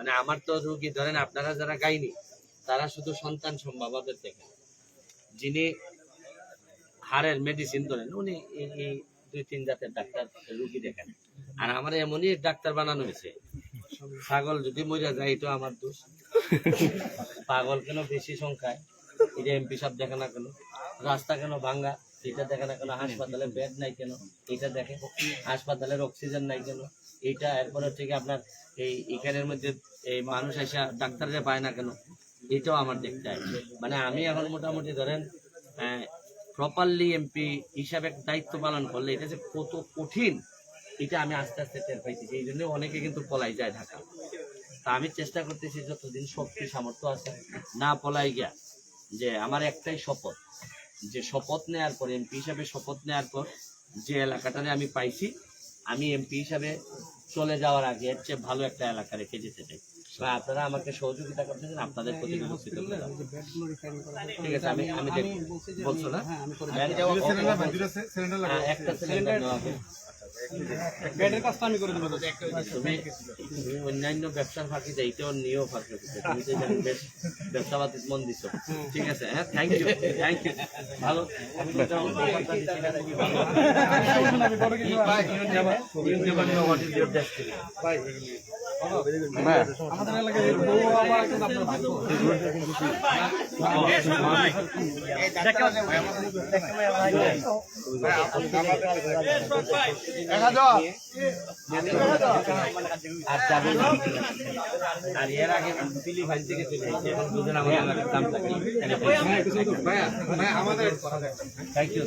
মানে আমার তো রুগী, ধরেন আপনারা যারা গাইনি, তারা শুধু সন্তান সম্ভাবদের দেখেন যিনি হাড়ের মেডিসিন ধরেন, উনি এই দুই, তিন জাতের ডাক্তার রুগী দেখেন। আর আমার এমনই ডাক্তার বানানো হয়েছে, ছাগল যদি মরে যায়, এটা আমার দোষ। পাগল কেন বেশি সংখ্যায়? এটা এমপি সাহেব দেখে না কেন? রাস্তা কেন ভাঙ্গা? এটা দেখে না কেন? হাসপাতালে বেড নাই কেন? এটা দেখে? হাসপাতালের অক্সিজেন নাই কেন? এইটা এরপরে থেকে আপনার এই এখানের মধ্যে এই মানুষ এসে ডাক্তাররা পায় না কেন, এটাও আমার দেখতে হয়। মানে আমি এখন মোটামুটি ধরেন প্রপারলি এমপি হিসাবে দায়িত্ব পালন করলে এটা যে কত কঠিন, এটা আমি আস্তে আস্তে টের পাইছি এই জন্য অনেকে কিন্তু পলাই যায় ঢাকা। তা আমি চেষ্টা করতেছি যতদিন শক্তি সামর্থ্য আছে, না পলাই গিয়া, যে আমার একটাই শপথ, যে শপথ নেওয়ার পর এমপি হিসাবে শপথ নেওয়ার পর যে এলাকাটারে আমি পাইছি আমি এমপি হিসাবে চলে যাওয়ার আগে এর চেয়ে ভালো একটা এলাকা রেখে যেতে চাই বা আপনারা আমাকে সহযোগিতা করতেছেন আপনাদের প্রতি উপস্থিত ঠিক আছে আমি আমি বলছো না? যাওয়া- হ্যাঁ, একটা সিলিন্ডার তুমি অন্যান্য ব্যবসার ফাঁকি যাইতেও নিয়েও ফাঁকি তুমি তো জানি বেশ ব্যবসাবাদ মন দিছো ঠিক আছে হ্যাঁ থ্যাংক ইউ থ্যাংক ইউ ভালো। আমাদের আর এর ইউ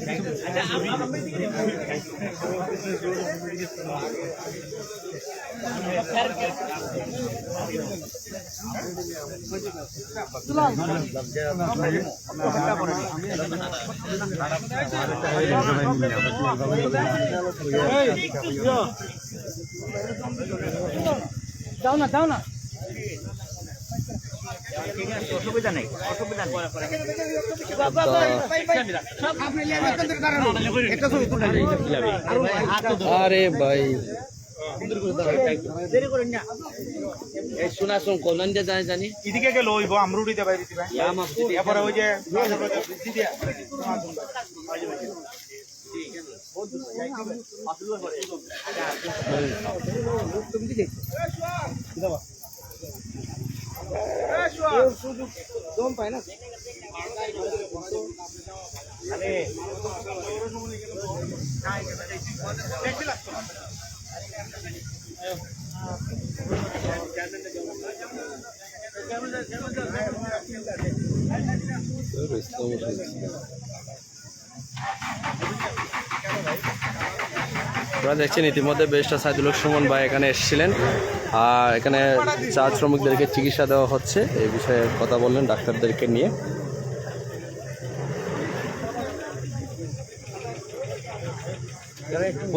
যাও না যাও না। অসুবিধা নেই অসুবিধা আরে ভাই। দেরি করেন না এই শোনা শোন জানি জানি। এদিকে গেল ওই আমরুটিতে বাইরে দিবে আমার এরপরে ওই যে দিদিয়া দম পায় না আপনারা দেখছেন ইতিমধ্যে বেশটা সাইদুল সুমন ভাই এখানে এসেছিলেন। আর এখানে চা শ্রমিকদেরকে চিকিৎসা দেওয়া হচ্ছে। এই বিষয়ে কথা বললেন ডাক্তারদেরকে নিয়ে।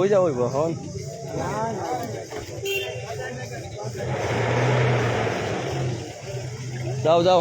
ওই যাও হন যাও যাও।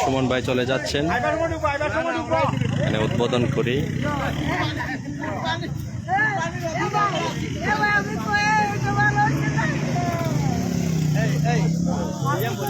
সুমন ভাই চলে যাচ্ছেন। এখানে উদ্বোধন করি।